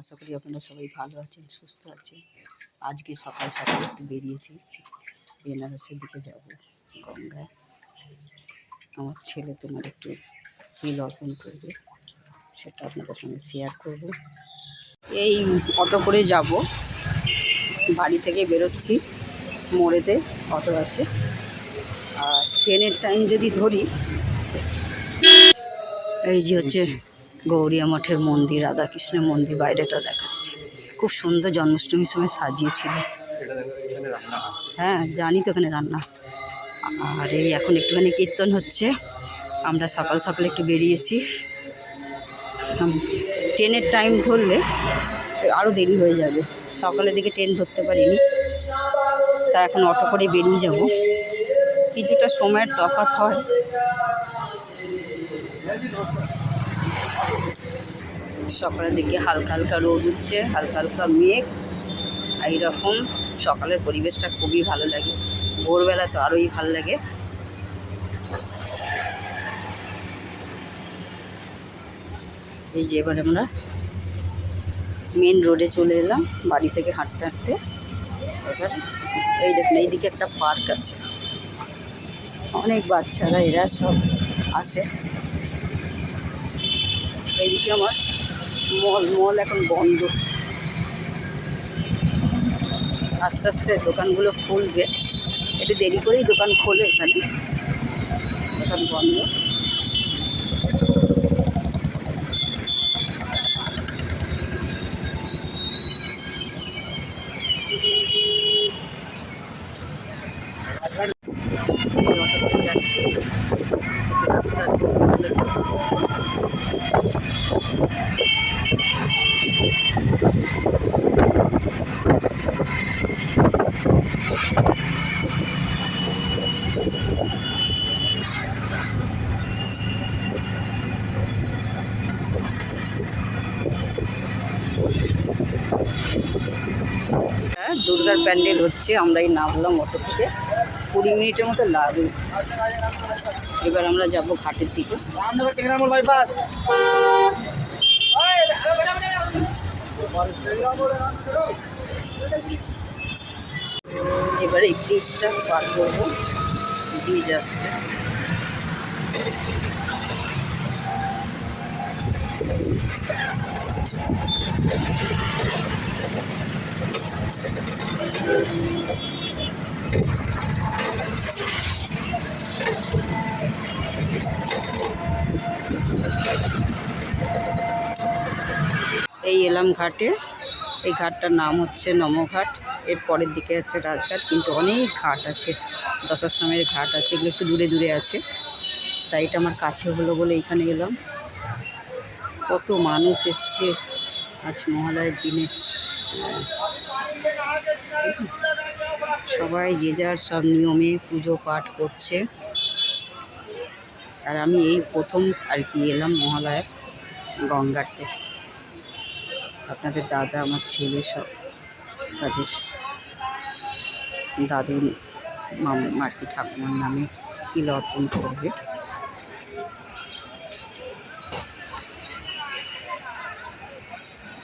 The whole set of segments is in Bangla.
আশা করি আপনারা সবাই ভালো আছেন, সুস্থ আছেন। আজকে সকাল সকাল একটু বেরিয়েছি, বেনারসের দিকে যাব, গঙ্গায়। আমার ছেলে তোমার একটু তিল অর্পণ করবে, সেটা আপনাদের সঙ্গে শেয়ার করব। এই অটো করে যাব, বাড়ি থেকে বেরোচ্ছি, মোড়েতে অটো আছে। আর ট্রেনের টাইম যদি ধরি, এই যে হচ্ছে গৌরিয়া মঠের মন্দির, রাধাকৃষ্ণের মন্দির বাইরেটা দেখাচ্ছে। খুব সুন্দর জন্মাষ্টমীর সময় সাজিয়েছিল। হ্যাঁ জানি তো এখানে রান্না। আর এই এখন একটুখানি কীর্তন হচ্ছে। আমরা সকাল সকাল একটু বেরিয়েছি। ট্রেনের টাইম ধরলে আরও দেরি হয়ে যাবে। সকালের দিকে ট্রেন ধরতে পারিনি। তা এখন অটো করে বেরিয়ে যাব। কিছুটা সময়ের তফাৎ হয়। সকালের দিকে হালকা হালকা রোদ উঠছে, হালকা হালকা মেঘ। এইরকম সকালের পরিবেশটা খুবই ভালো লাগে। ভোরবেলা তো আরোই ভালো লাগে। এই যে এবার আমরা মেন রোডে চলে এলাম, বাড়ি থেকে হাঁটতে হাঁটতে। এবার এই দেখুন, এইদিকে একটা পার্ক আছে। অনেক বাচ্চারা, এরা সব আসে। এইদিকে আমার মল মল এখন বন্ধ। আস্তে আস্তে দোকানগুলো খুলবে। একটু দেরি করেই দোকান খোলে এখানে। দোকান বন্ধ এই অটো করে যাচ্ছি রাস্তার পিছনে হ্যাঁ প্যান্ডেল হচ্ছে, আমরাই নামলাম অটো থেকে। কুড়ি মিনিটের মতো লাগবে এবার আমরা যাব ঘাটের দিকে। এবার এই ব্রিজটা পার করব ব্রিজ আসছে এই এলাম ঘাটে। এই ঘাটটার নাম হচ্ছে নমঘাট এর পরের দিকে হচ্ছে রাজঘাট, কিন্তু অনেক ঘাট আছে। দশাশ্রমের ঘাট আছে, এগুলো একটু দূরে দূরে আছে। তাই এটা আমার কাছে হলো বলে এখানে এলাম। কত মানুষ এসছে আজ মহালয়ের দিনে। সবাই যে যার সব নিয়মে পুজো পাঠ করছে। আর আমি এই প্রথম আর কি এলাম মহালয়ার গঙ্গাতে আপনাদের দাদা, আমার ছেলে সব তাদের দাদু আর কি ঠাকুমার নামে তিল অর্পণ করবে।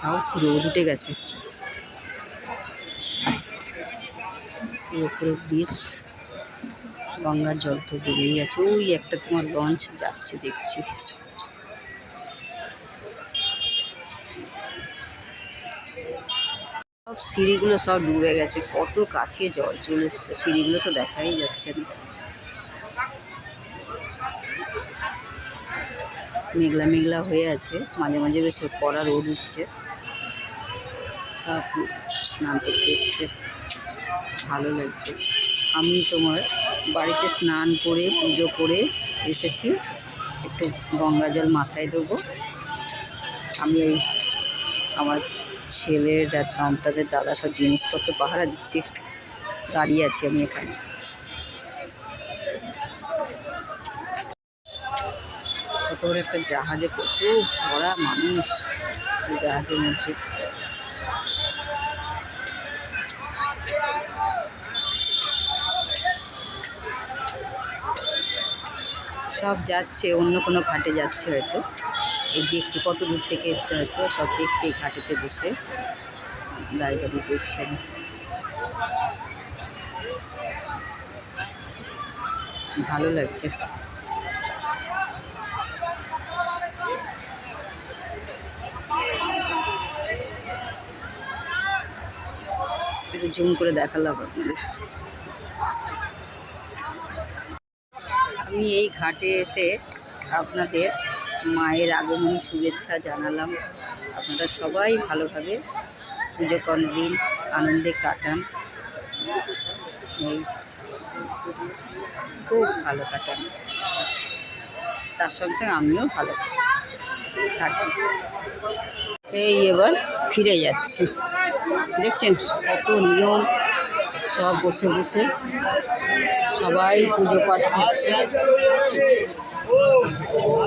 তাও রোদ উঠে গেছে। এই ওপরে ব্রিজ গঙ্গার জল তো বেরিয়ে গেছে। ওই একটা তোমার লঞ্চ যাচ্ছে, দেখছি। সব সিঁড়িগুলো সব ডুবে গেছে, কত কাছে জল চলে এসছে, সিঁড়িগুলো তো দেখাই যাচ্ছে না। মেঘলা মেঘলা হয়ে আছে, মাঝে মাঝে বেশ পড়া রোদ উঠছে। সব স্নান করতে এসছে। ভালো লাগছে। আমি তোমার বাড়িতে স্নান করে, পুজো করে এসেছি। একটু গঙ্গা জল মাথায় দেবো। আমি এই আমার ছেলের আর দামটাদের দাদা সব জিনিসপত্র পাহারা দিচ্ছি। দাঁড়িয়ে আছি আমি এখানে। একটা জাহাজে কত ভরা মানুষ। এই জাহাজের মধ্যে সব যাচ্ছে, অন্য কোনো ঘাটে যাচ্ছে হয়তো। এই দেখছি কত দূর থেকে এসছে হয়তো, সব দেখছি এই ঘাটেতে বসে। দাঁড়িয়ে দাঁড়িয়ে দেখছেন ভালো লাগছে। একটু জুম করে দেখালাম আপনাদের। আমি এই ঘাটে এসে আপনাদের মায়ের আগমনী শুভেচ্ছা জানালাম। আপনারা সবাই ভালোভাবে পুজো করার দিন আনন্দে কাটান। এই খুব ভালো কাটান। তার সঙ্গে সঙ্গে আমিও ভালো থাকি। এই এবার ফিরে যাচ্ছি। দেখছেন কত নিয়ম সব বসে বসে সবাই পুজো পাঠ করছে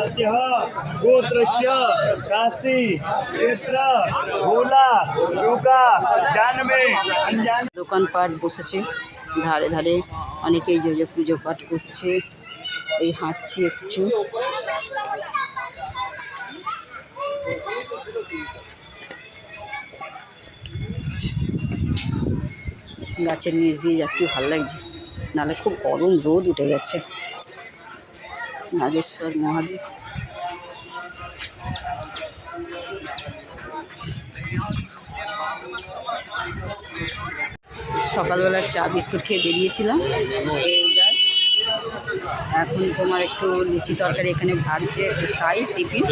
आद्यः गोत्रस्य काशी क्षेत्र भोला चोका जानवे अनजान দোকানপাট বসেছে ধারে ধারে অনেকেই যে যে পুজো পাঠ করছে এই হাঁটছি একটু গাছের নিচ দিয়ে যাচ্ছি, ভালো লাগছে। নাহলে খুব গরম রোদ উঠে গেছে। নাগেশ্বর মহাদেব। সকালবেলা চা বিস্কুট খেয়ে বেরিয়েছিলাম। এখন তোমার একটু লুচি তরকারি এখানে ভাজছে, একটু খাই টিফিন।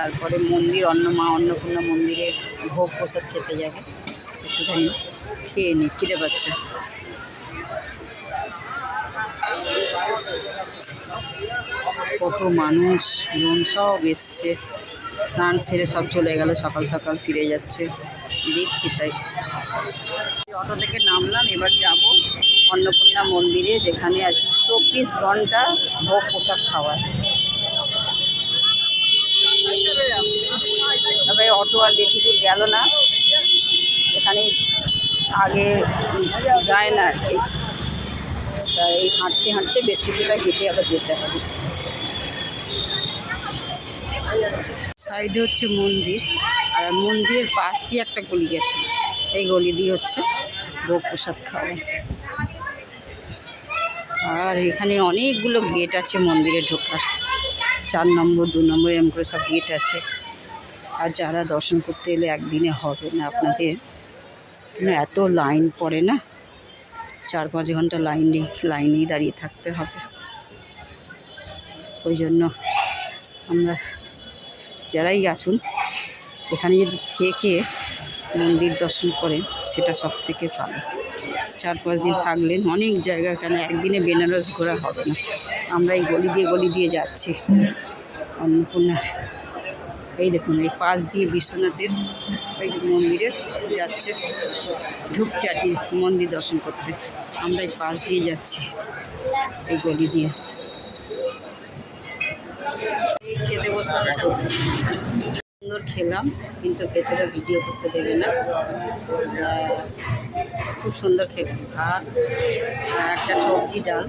তারপরে মন্দির, অন্ন মা অন্নপূর্ণা মন্দিরে ভোগ প্রসাদ খেতে যাবে। একটুখানি খেয়ে নি, খিদে পাচ্ছে। কত মানুষ জন সব এসছে। স্নান সেরে সব চলে গেল, সকাল সকাল ফিরে যাচ্ছে। দেখছি তাই। অটো থেকে নামলাম, এবার যাব অন্নপূর্ণা মন্দিরে, যেখানে আর চব্বিশ ঘণ্টা ভোগ প্রসাদ খাওয়ায় তবে অটো আর বেশি দূর গেল না। এখানে আগে যায় না। আর তা এই হাঁটতে হাঁটতে বেশ কিছুটা হেঁটে আবার যেতে হবে। সাইডে হচ্ছে মন্দির। আর মন্দিরের পাশ দিয়ে একটা গলি গেছে। এই গলি দিয়ে হচ্ছে ভোগ প্রসাদ খাওয়া। আর এখানে অনেকগুলো গেট আছে মন্দিরে ঢোকার। চার নম্বর, দু নম্বর এরকম করে সব গেট আছে। আর যারা দর্শন করতে এলে একদিনে হবে না, আপনাদের এত লাইন পড়ে না? চার পাঁচ ঘণ্টা লাইনে, লাইনেই দাঁড়িয়ে থাকতে হবে। ওই জন্য আমরা যারাই আসুন, এখানে যদি থেকে মন্দির দর্শন করেন, সেটা সব থেকে ভালো। চার পাঁচ দিন থাকলেন, অনেক জায়গা এখানে একদিনে বেনারস ঘোরা হবে না। আমরা এই গলি দিয়ে গলি দিয়ে যাচ্ছি। অন্নপূর্ণার এই দেখুন, এই পাশ দিয়ে বিশ্বনাথের এই যে মন্দিরের যাচ্ছে, ঢুকছে আর কি মন্দির দর্শন করতে। আমরা এই পাশ দিয়ে যাচ্ছি, এই গলি দিয়ে। খেতে বসলাম। সুন্দর খেলাম, কিন্তু ভেতরে ভিডিও করতে দেবে না। খুব সুন্দর খেলাম। ভাত আর একটা সবজি ডাল,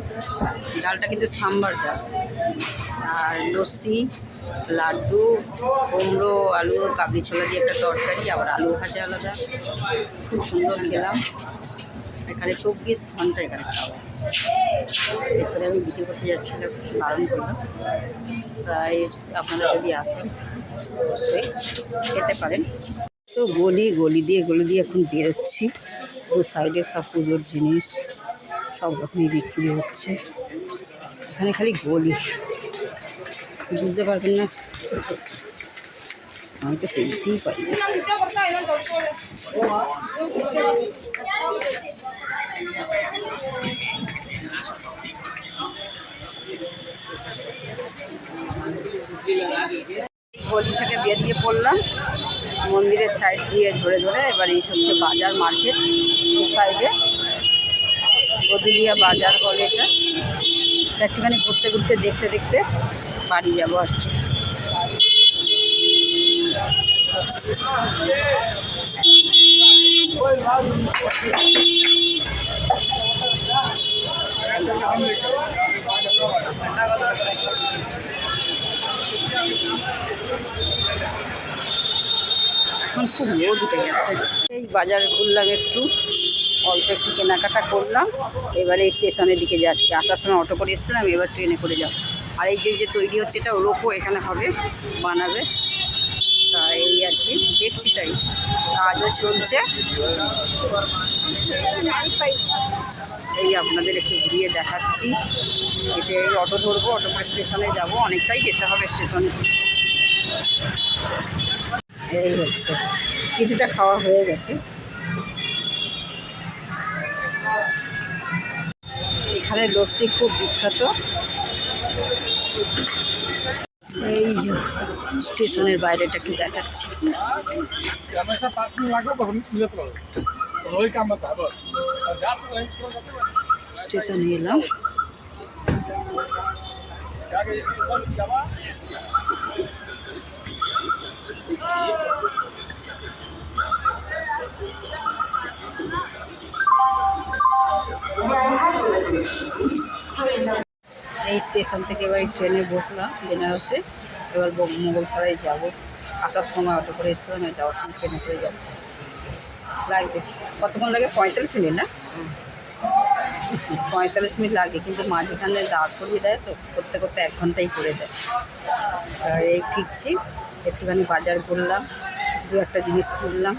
ডালটা কিন্তু সাম্বার ডাল। আর লস্যি লাড্ডু, কুমড়ো, আলু, কাবলি ছোলা দিয়ে একটা তরকারি, আবার আলু ভাজা আলাদা। খুব সুন্দর খেলাম। এখানে চব্বিশ ঘণ্টা এখানে খাওয়া। এরপরে আমি ভিডিও করতে যাচ্ছিলাম, বারণ করলাম। তাই আপনারা যদি আসেন, অবশ্যই খেতে পারেন। তো গলি গলি দিয়ে গলি দিয়ে এখন বেরোচ্ছি। দু সাইডে সব পুজোর জিনিস, সব রকমই বিক্রি হচ্ছে। এখানে খালি গলি। বুঝতে পারবেন না। আমি তো চিনতেই পারি গলি থেকে বেরিয়ে পড়লাম। মন্দিরের সাইড দিয়ে ধরে ধরে এবার এই হচ্ছে বাজার মার্কেট সাইডে গদিলিয়া বাজার বলে এটা। একটুখানি ঘুরতে ঘুরতে দেখতে দেখতে বাড়ি যাব আর কি। এখন খুব রোদ উঠে গেছে। এই বাজার করলাম একটু, অল্প একটু কেনাকাটা করলাম, এবারে স্টেশনের দিকে যাচ্ছি। আসার সময় অটো করে এসেছিলাম, এবার ট্রেনে করে যাব। আর এই যে যে তৈরি হচ্ছে এটা ওরকম এখানে হবে, বানাবে। তা এই আর কি, দেখছি তাই। কাজও চলছে। এই আপনাদের একটু ঘুরিয়ে দেখাচ্ছি। এই অটো ধরবো, অটো স্টেশনে যাব। অনেকটাই যেতে হবে স্টেশনে। এই হচ্ছে, কিছুটা খাওয়া হয়ে গেছে। এখানে লস্যি খুব বিখ্যাত। এই যে স্টেশনের বাইরেটা একটু দেখাচ্ছি। স্টেশনে এলাম। এই স্টেশন থেকে এবার ট্রেনে বসলাম, বেনারসে। এবার মোগলসরাই যাব। আসার সময় অটো করে এসেছিলাম যাওয়ার সময় ট্রেনে করে যাচ্ছি। লাগবে কতক্ষণ লাগে? পঁয়তাল্লিশ মিনিট না? পঁয়তাল্লিশ মিনিট লাগে, কিন্তু মাঝখানে দাঁড় করিয়ে দেয় তো, করতে করতে এক ঘন্টাই করে দেয়। আর এই ফিরছি, একটুখানি বাজার করলাম দু একটা জিনিস কিনলাম।